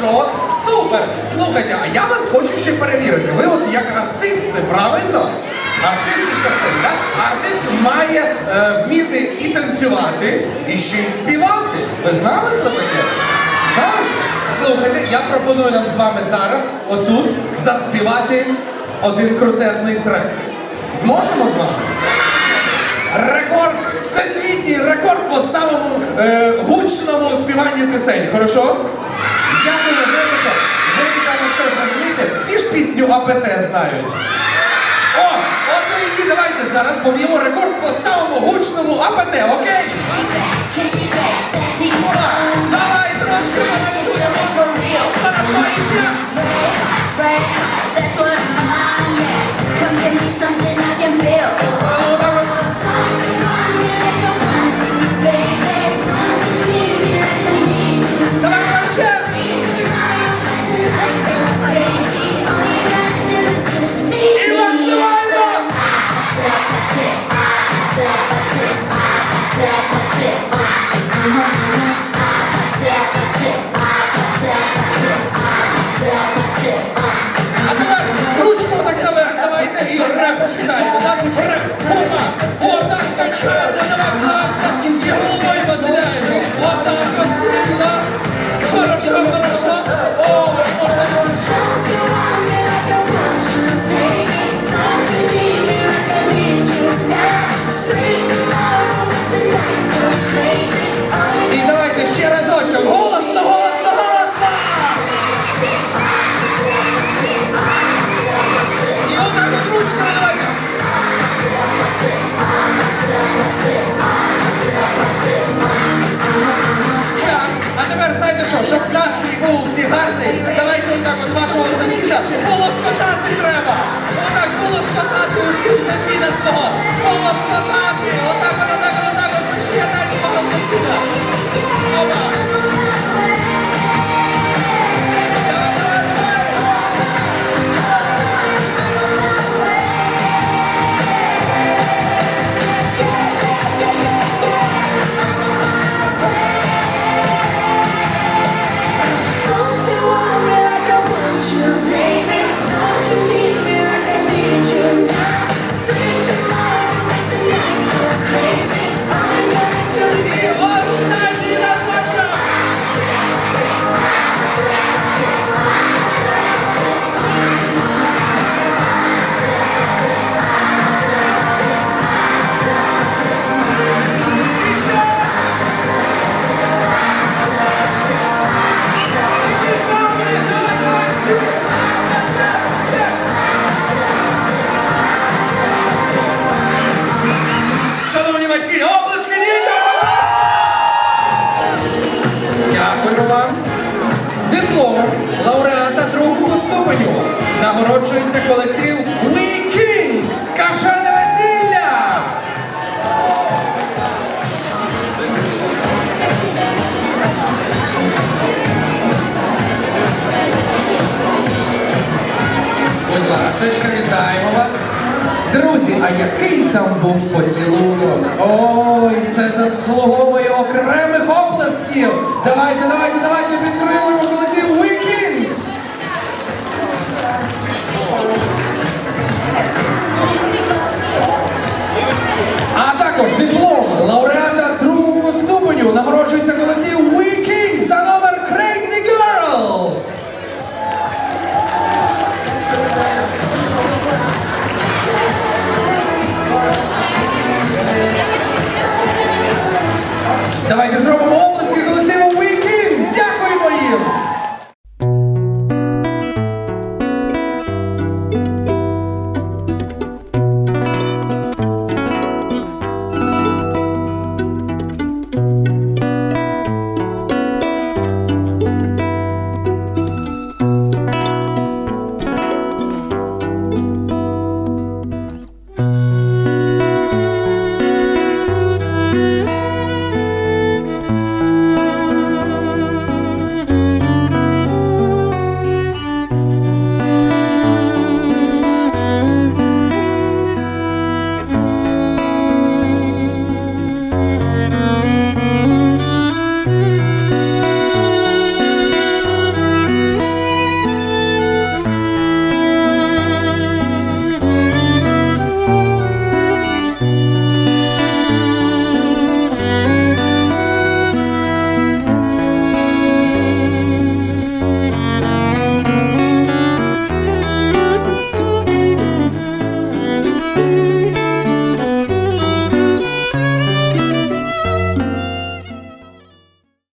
Хорошо, супер! Слухайте, а я вас хочу ще перевірити. Ви от як артисти, правильно? Артистичка сцена, так? Артист має е, вміти і танцювати, і ще й співати. Ви знали про таке? Знали? Слухайте, я пропоную нам з вами зараз, отут, заспівати один крутезний трек. Зможемо з вами? Рекорд, всесвітній рекорд по самому е, гучному співанню пісень. Хорошо? Пісню АПТ знають. О, от і її давайте зараз поб'ємо рекорд по самому гучному АПТ, окей? Давай, трошки потанцюємо. Хорошо, і ще. А тепер ручку так наверх, давайте і реп читаємо. Так, реп. Отак, отак, качаємо, щоб був всі гарний, давайте отак от вашого сусіда полоскотати треба. Отак полоскотати усіх сусіда свого. Голос катати. от, отак Друзі, а який там був поцілунок? Ой, це заслуговує окремих оплесків. Давайте, давайте, давайте підтримуємо Давайте зробимо Mm-hmm.